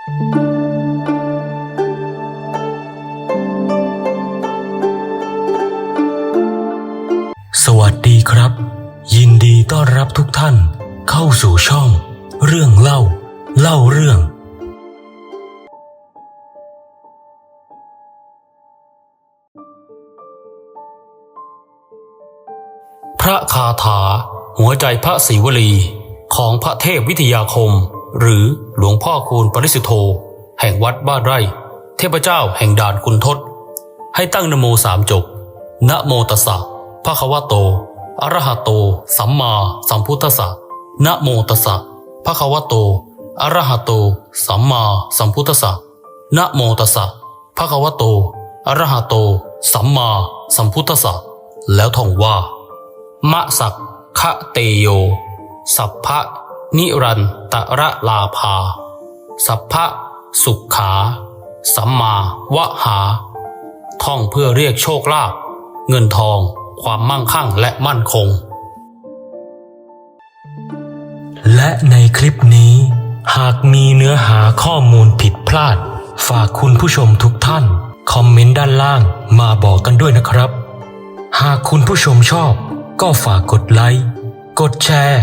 สวัสดีครับ ยินดีต้อนรับทุกท่านเข้าสู่ช่อง เรื่องเล่า เล่าเรื่อง พระคาถาหัวใจพระศิวลีของพระเทพวิทยาคม หรือหลวงพ่อคูณปริสุทธโธ แห่งวัดบ้านไร่ เทพเจ้าแห่งด่านคุณทศ ให้ตั้งนโมสามจบนะโมตัสสะภะคะวะโตอะระหะโต สัมมาสัมพุทธัสสะนะโมตัสสะภะคะวะโตอะระหะโต สัมมาสัมพุทธัสสะนะโมตัสสะภะคะวะโตอะระหะโต สัมมาสัมพุทธัสสะแล้วท่องว่ามะสักคะเตโย สัพพะ นิรันตระลาภา สัพพะสุขขา สัมมาวะหา ท่องเพื่อเรียกโชคลาภเงินทอง ความมั่งคั่งและมั่นคง และในคลิปนี้ หากมีเนื้อหาข้อมูลผิดพลาด ฝากคุณผู้ชมทุกท่าน คอมเมนต์ด้านล่างมาบอกกันด้วยนะครับ หากคุณผู้ชมชอบ ก็ฝากกดไลค์ กดแชร์